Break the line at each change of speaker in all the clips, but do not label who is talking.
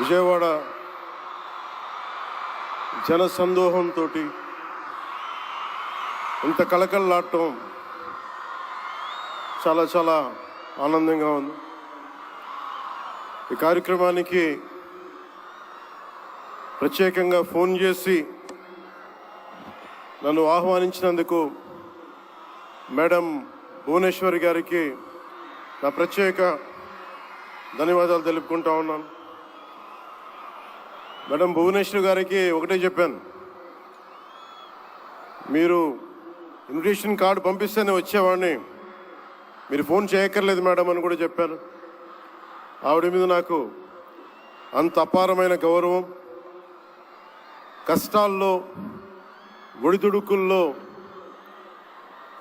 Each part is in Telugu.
విజయవాడ జన సందోహంతో ఇంత కలకల్లాడటం చాలా చాలా ఆనందంగా ఉంది. ఈ కార్యక్రమానికి ప్రత్యేకంగా ఫోన్ చేసి నన్ను ఆహ్వానించినందుకు మేడం భువనేశ్వరి గారికి నా ప్రత్యేక ధన్యవాదాలు తెలుపుకుంటా ఉన్నాను. మేడం భువనేశ్వర్ గారికి ఒకటే చెప్పాను. మీరు ఇన్విటేషన్ కార్డు పంపిస్తేనే వచ్చేవాడిని. మీరు ఫోన్ చేయక్కర్లేదు మేడం అని కూడా చెప్పాను. ఆవిడ మీద నాకు అంత అపారమైన గౌరవం. కష్టాల్లో ఒడిదుడుకుల్లో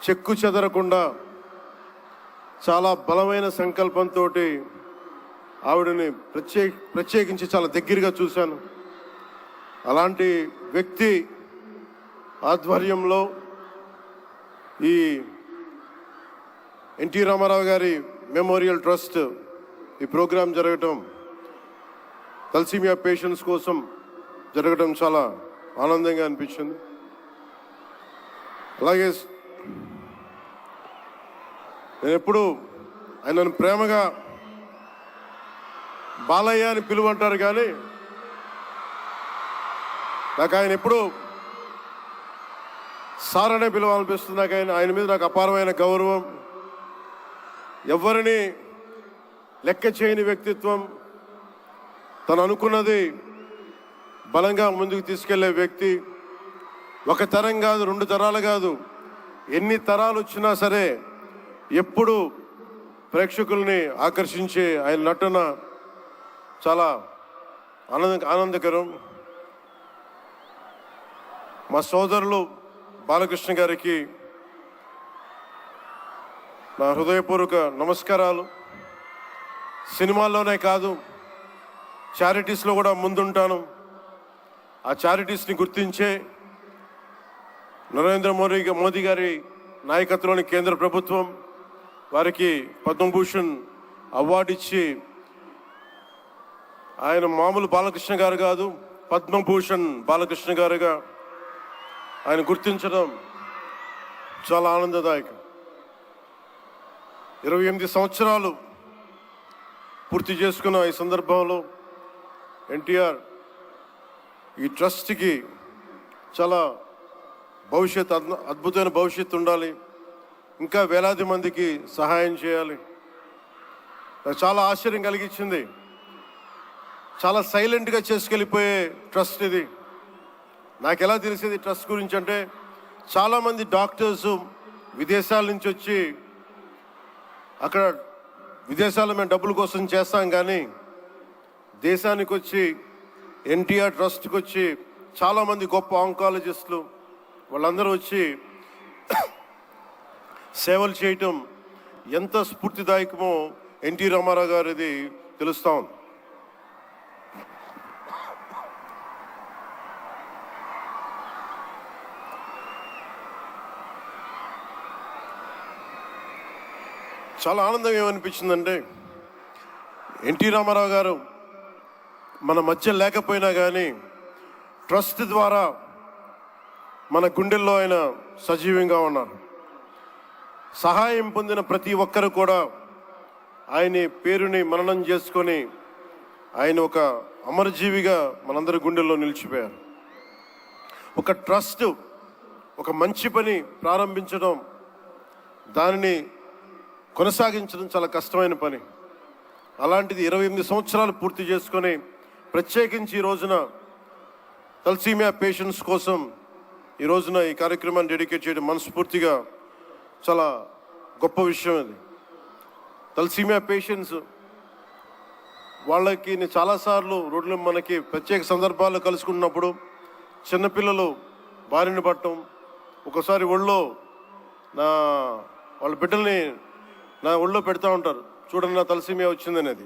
చెక్కు చెదరకుండా చాలా బలమైన సంకల్పంతో ఆవిడని ప్రత్యేక ప్రత్యేకించి చాలా దగ్గరగా చూశాను. అలాంటి వ్యక్తి ఆధ్వర్యంలో ఈ ఎన్టీ రామారావు గారి మెమోరియల్ ట్రస్ట్ ఈ ప్రోగ్రాం జరగటం తలసీమియా పేషెంట్స్ కోసం జరగటం చాలా ఆనందంగా అనిపించింది. అలాగే నేను ఎప్పుడు ఆయనను ప్రేమగా బాలయ్య అని పిలువంటారు కానీ నాకు ఆయన ఎప్పుడు సార్ అనే పిలవాలనిపిస్తుంది. నాకు ఆయన ఆయన మీద నాకు అపారమైన గౌరవం. ఎవరిని లెక్క చేయని వ్యక్తిత్వం. తను అనుకున్నది బలంగా ముందుకు తీసుకెళ్ళే వ్యక్తి. ఒక తరం కాదు రెండు తరాలు కాదు. ఎన్ని తరాలు వచ్చినా సరే ఎప్పుడు ప్రేక్షకుల్ని ఆకర్షించే ఆయన నటన చాలా ఆనంద ఆనందకరం. మా సోదరులు బాలకృష్ణ గారికి నా హృదయపూర్వక నమస్కారాలు. సినిమాల్లోనే కాదు చారిటీస్లో కూడా ముందుంటాను. ఆ చారిటీస్ని గుర్తించే నరేంద్ర మోడీ మోదీ గారి నాయకత్వంలోని కేంద్ర ప్రభుత్వం వారికి పద్మభూషణ్ అవార్డు ఇచ్చి ఆయన మామూలు బాలకృష్ణ గారు కాదు పద్మభూషణ్ బాలకృష్ణ గారుగా ఆయన గుర్తించడం చాలా ఆనందదాయకం. ఇరవై ఎనిమిది సంవత్సరాలు పూర్తి చేసుకున్న ఈ సందర్భంలో ఎన్టీఆర్ ఈ ట్రస్ట్కి చాలా భవిష్యత్ అద్భు- అద్భుతమైన భవిష్యత్తు ఉండాలి. ఇంకా వేలాది మందికి సహాయం చేయాలి. నాకు చాలా ఆశ్చర్యం కలిగించింది. చాలా సైలెంట్గా చేసుకెళ్ళిపోయే ట్రస్ట్ ఇది. నాకు ఎలా తెలిసేది ట్రస్ట్ గురించి అంటే చాలామంది డాక్టర్స్ విదేశాల నుంచి వచ్చి అక్కడ విదేశాల్లో మేము డబ్బుల కోసం చేస్తాం కానీ దేశానికి వచ్చి ఎన్టీఆర్ ట్రస్ట్కి వచ్చి చాలామంది గొప్ప ఆంకాలజిస్టులు వాళ్ళందరూ వచ్చి సేవలు చేయటం ఎంత స్ఫూర్తిదాయకమో ఎన్టీ రామారావు గారిది తెలుస్తూ ఉంది. చాలా ఆనందం ఏమనిపించిందంటే ఎన్టీ రామారావు గారు మన మధ్య లేకపోయినా కానీ ట్రస్ట్ ద్వారా మన గుండెల్లో ఆయన సజీవంగా ఉన్నారు. సహాయం పొందిన ప్రతి ఒక్కరు కూడా ఆయన పేరుని మననం చేసుకొని ఆయన ఒక అమరజీవిగా మనందరి గుండెల్లో నిలిచిపోయారు. ఒక ట్రస్ట్ ఒక మంచి పని ప్రారంభించడం దానిని కొనసాగించడం చాలా కష్టమైన పని. అలాంటిది ఇరవై ఎనిమిది సంవత్సరాలు పూర్తి చేసుకొని ప్రత్యేకించి ఈ రోజున తలసీమియా పేషెంట్స్ కోసం ఈ రోజున ఈ కార్యక్రమాన్ని డెడికేట్ చేయడం మనస్ఫూర్తిగా చాలా గొప్ప విషయం అది. తలసీమియా పేషెంట్స్ వాళ్ళకి నేను చాలాసార్లు రోడ్లు మనకి ప్రత్యేక సందర్భాల్లో కలుసుకున్నప్పుడు చిన్నపిల్లలు బారిన పట్టడం ఒకసారి ఒళ్ళో నా వాళ్ళ బిడ్డల్ని నా ఒళ్ళో పెడతా ఉంటారు. చూడండి నా తలసీమియా వచ్చిందనేది.